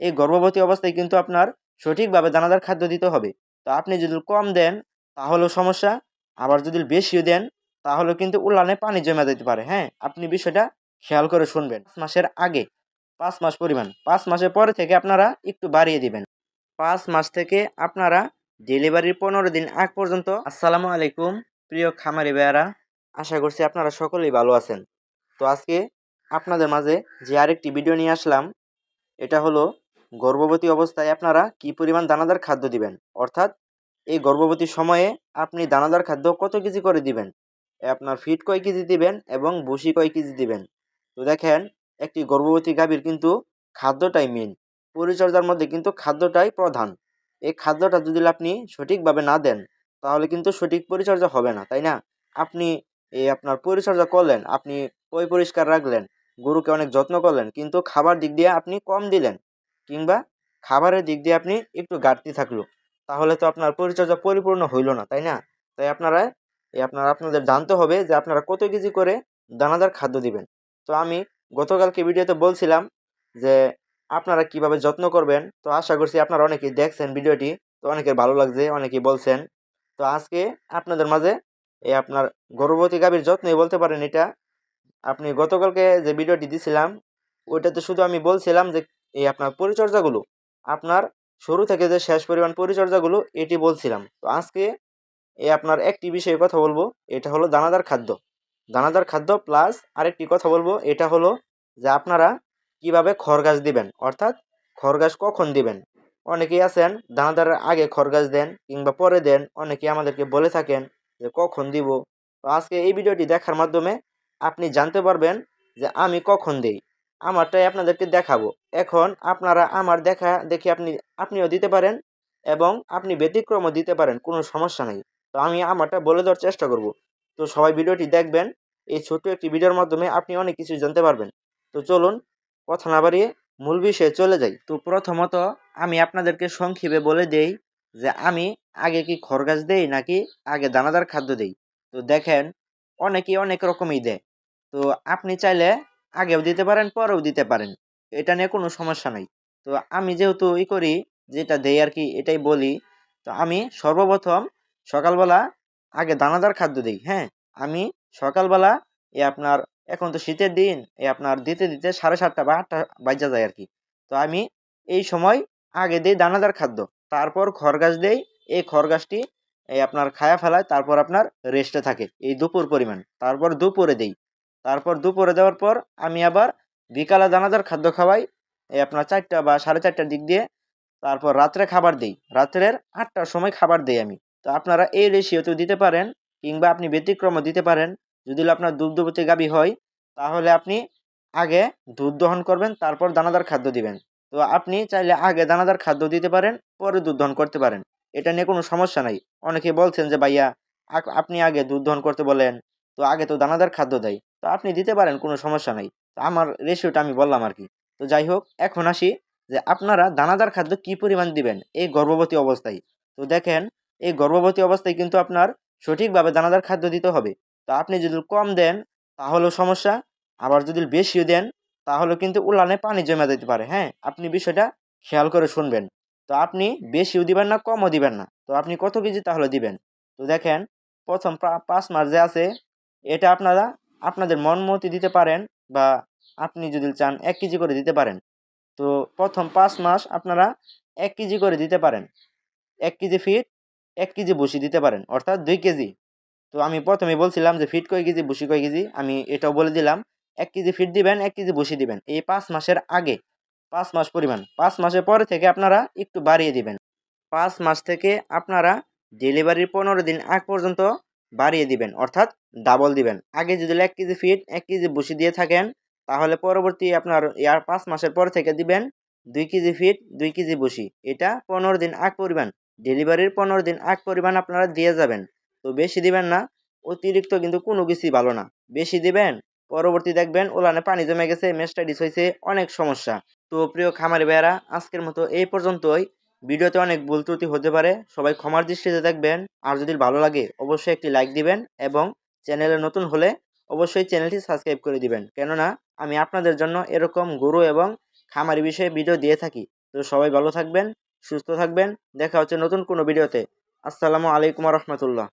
এই গর্ভবতী অবস্থায় কিন্তু আপনার সঠিকভাবে দানাদার খাদ্য দিতে হবে। তো আপনি যদি কম দেন, তাহলেও সমস্যা। আবার যদি বেশিও দেন তাহলে কিন্তু উলানে পানি জমা যেতে পারে হ্যাঁ? আপনি বিষয়টা খেয়াল করে শুনবেন। পাঁচ মাসের আগে, পাঁচ মাস পরিমাণ। পাঁচ মাসের পরে থেকে আপনারা একটু বাড়িয়ে দিবেন। পাঁচ মাস থেকে আপনারা ডেলিভারির পনেরো দিন আগ পর্যন্ত। আসসালামু আলাইকুম, প্রিয় খামারি ভাইয়ারা। আশা করছি আপনারা সকলেই ভালো আছেন। তো আজকে আপনাদের মাঝে যে আরেকটি ভিডিও নিয়ে আসলাম, এটা হলো গর্ভবতী অবস্থায় আপনারা কি পরিমাণ দানাদার খাদ্য দিবেন? অর্থাৎ এই গর্ভবতী সময়ে আপনি দানাদার খাদ্য কত কেজি করে দিবেন? আপনার ফিট কয় কেজি দিবেন এবং ভুসি কয় কেজি দিবেন? তো দেখেন, একটি গর্ভবতী গাভীর কিন্তু খাদ্যটাই মেন পরিচর্যার মধ্যে কিন্তু খাদ্যটাই প্রধান। এই খাদ্যটা যদি আপনি সঠিকভাবে না দেন, তাহলে কিন্তু সঠিক পরিচর্যা হবে না, তাই না? আপনি এই আপনার পরিচর্যা করলেন, আপনি পয় পরিষ্কার রাখলেন, গরুকে অনেক যত্ন করলেন, কিন্তু খাবার দিক দিয়ে আপনি কম দিলেন। কিংবা খাবারের দিক দিয়ে আপনি একটু ঘাটতি থাকল, তাহলে তো আপনার পরিচর্যা পরিপূর্ণ হইল না, তাই না? তাই আপনারা আপনার আপনাদের জানতে হবে যে আপনারা কত কেজি করে দানাদার খাদ্য দিবেন। তো আমি গতকালকে ভিডিওতে বলছিলাম যে আপনারা কীভাবে যত্ন করবেন, তো আশা করছি আপনারা অনেকেই দেখছেন ভিডিওটি, তো অনেকের ভালো লাগছে, অনেকেই বলছেন। তো আজকে আপনাদের মাঝে এই আপনার গর্ভবতী গাভীর যত্নই বলতে পারেন এটা। আপনি গতকালকে যে ভিডিওটি দিছিলাম, ওইটাতে শুধু আমি বলছিলাম যে এই আপনার পরিচর্যাগুলো, আপনার শুরু থেকে যে শেষ পরিমাণ পরিচর্যাগুলো, এটি বলছিলাম। তো আজকে এই আপনার একটি বিষয়ে কথা বলব, এটা হলো দানাদার খাদ্য। দানাদার খাদ্য প্লাস আরেকটি কথা বলব, এটা হলো যে আপনারা কীভাবে খড় দিবেন, অর্থাৎ খড় কখন দিবেন? অনেকেই আছেন, দানাদারের আগে খড় দেন কিংবা পরে দেন, অনেকেই আমাদেরকে বলে থাকেন যে কখন দিব। তো আজকে এই ভিডিওটি দেখার মাধ্যমে আপনি জানতে পারবেন যে আমি কখন দেই। আমারটাই আপনাদেরকে দেখাবো। এখন আপনারা আমার দেখা দেখে আপনি, আপনিও দিতে পারেন এবং আপনি ব্যতিক্রমও দিতে পারেন, কোনো সমস্যা নেই। তো আমি আমারটা বলে দেওয়ার চেষ্টা করব। তো সবাই ভিডিওটি দেখবেন, এই ছোট্ট একটি ভিডিওর মাধ্যমে আপনি অনেক কিছু জানতে পারবেন। তো চলুন, কথা না বাড়িয়ে মূল বিষয়ে চলে যাই। তো প্রথমত আমি আপনাদেরকে সংক্ষেপে বলে দেই যে আমি আগে কি খরগাছ দেই নাকি আগে দানাদার খাদ্য দেই? তো দেখেন, অনেকেই অনেক রকমই দেয়। তো আপনি চাইলে আগেও দিতে পারেন, পরেও দিতে পারেন। এটা নিয়ে কোনো সমস্যা নাই। তো আমি যেহেতু ই করি, যেটা দেই আর কি এটাই বলি, তো আমি সর্বপ্রথম সকালবেলা আগে দানাদার খাদ্য দিই হ্যাঁ? আমি সকালবেলা এ আপনার, এখন তো শীতের দিন এ আপনার দিতে দিতে সাড়ে সাতটা বা আটটা বাজা যায় আর কি তো আমি এই সময় আগে দিই দানাদার খাদ্য, তারপর খড়গাছ দেই, এই খড়গাছটি এই আপনার খায়া ফেলায়, তারপর আপনার রেস্টে থাকে, এই দুপুর পরিমাণ, তারপর দুপুরে দেই। তারপর দুপুরে যাওয়ার পর আমি আবার বিকালে দানাদার খাদ্য খাওয়াই, এই আপনার চারটা বা সাড়ে চারটার দিক দিয়ে। তারপর রাত্রে খাবার দিই। রাত্রের আটটার সময় খাবার দিই আমি। তো আপনারা এই রেশিওতেও দিতে পারেন কিংবা আপনি ব্যতিক্রমও দিতে পারেন। যদি আপনার দুগ্ধবতী গাবি হয়, তাহলে আপনি আগে দুধ দহন করবেন, তারপর দানাদার খাদ্য দিবেন। তো আপনি চাইলে আগে দানাদার খাদ্য দিতে পারেন, পরে দুধ দহন করতে পারেন। এটা নিয়ে কোনো সমস্যা নাই। অনেকে বলছেন যে, ভাইয়া আপনি আগে দুধ দহন করতে বলেন, তো আগে তো দানাদার খাদ্য দেয়। তো আপনি দিতে পারেন, কোনো সমস্যা নাই। তো আমার রেশিওটা আমি বললাম আর কি তো যাই হোক, এখন আসি যে আপনারা দানাদার খাদ্য কি পরিমাণ দিবেন? এই গর্ভবতী অবস্থায়। তো দেখেন, এই গর্ভবতী অবস্থায় কিন্তু আপনার সঠিকভাবে দানাদার খাদ্য দিতে হবে। তো আপনি যদি কম দেন, তাহলেও সমস্যা। আবার যদি বেশিও দেন তাহলে কিন্তু উলানে পানি জমে যেতে পারে হ্যাঁ? আপনি বিষয়টা খেয়াল করে শুনবেন। তো আপনি বেশিও দিবেন না, কমও দিবেন না। তো আপনি কত কেজি তাহলে দিবেন? তো দেখেন, প্রথম পাঁচ মাস যে আছে, এটা আপনারা আপনাদের মন মতি দিতে পারেন বা আপনি যদি চান এক কেজি করে দিতে পারেন। তো প্রথম পাঁচ মাস আপনারা এক কেজি করে দিতে পারেন। এক কেজি ফিট এক কেজি বসি দিতে পারেন, অর্থাৎ দুই কেজি। তো আমি প্রথমে বলছিলাম যে ফিট কয় কেজি বসি কয় কেজি? আমি এটাও বলে দিলাম, এক কেজি ফিট দিবেন, এক কেজি বসি দিবেন। এই পাঁচ মাসের আগে, পাঁচ মাস পরিমাণ, পাঁচ মাসের পরে থেকে আপনারা একটু বাড়িয়ে দিবেন। পাঁচ মাস থেকে আপনারা ডেলিভারির পনেরো দিন আগ পর্যন্ত বাড়িয়ে দিবেন, অর্থাৎ ডাবল দিবেন। আগে যদি এক কেজি ফিট এক কেজি বসি দিয়ে থাকেন, তাহলে পরবর্তী আপনার ইয়ার পাঁচ মাসের পর থেকে দিবেন দুই কেজি ফিট দুই কেজি বসি। এটা পনেরো দিন আগ পরিমাণ। ডেলিভারির পনেরো দিন আগ পরিমাণ আপনারা দিয়ে যাবেন। তো বেশি দিবেন না, অতিরিক্ত কিন্তু কোনো কিছুই ভালো না। বেশি দিবেন, পরবর্তী দেখবেন ওলানে পানি জমে গেছে মেস্টাইটিস হয়েছে অনেক সমস্যা। তো প্রিয় খামারি ভাইয়ারা, আজকের মতো এই পর্যন্তই। ভিডিওতে অনেক ভুল ত্রুটি হতে পারে, সবাই ক্ষমার দৃষ্টিতে দেখবেন। আর যদি ভালো লাগে, অবশ্যই একটি লাইক দিবেন এবং চ্যানেলে নতুন হলে অবশ্যই চ্যানেলটি সাবস্ক্রাইব করে দিবেন। কেননা, আমি আপনাদের জন্য এরকম গরু এবং খামারি বিষয়ে ভিডিও দিয়ে থাকি। তো সবাই ভালো থাকবেন, সুস্থ থাকবেন। দেখা হচ্ছে নতুন কোনো ভিডিওতে আসসালামু আলাইকুম রহমতুল্লাহ।